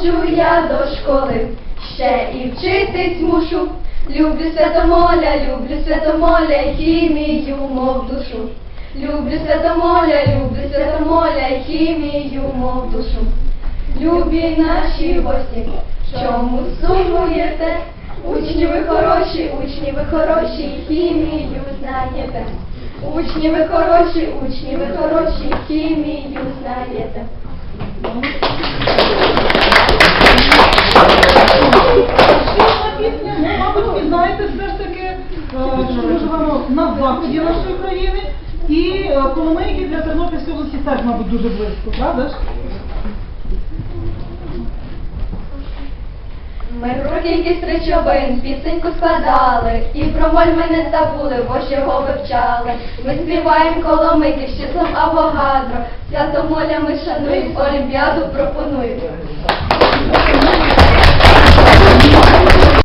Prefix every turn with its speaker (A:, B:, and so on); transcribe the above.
A: ходжу я до школи, ще і вчитись мушу. Люблю святомоля, люблю святомоля, хімію, мов душу. Люблю святомоля, люблю святомоля, хімію, мов душу. Любі наші гості, чому сумуєте? Учні ви хороші, учні ви хороші, хімію знаєте. Учні ви хороші, учні ви хороші, хімію знаєте.
B: Ну, мабуть, знаєте все ж таки, е, що ми живемо на заході нашої країни. І е, Коломийки для Тернопільської області теж, мабуть, дуже близько, правда ж?
A: Ми про кількість речовин пісеньку складали, і про моль ми не забули, бо його вивчали. Ми співаємо коломики з числом Авогадро, свято моля ми шануємо, олімпіаду пропонуємо.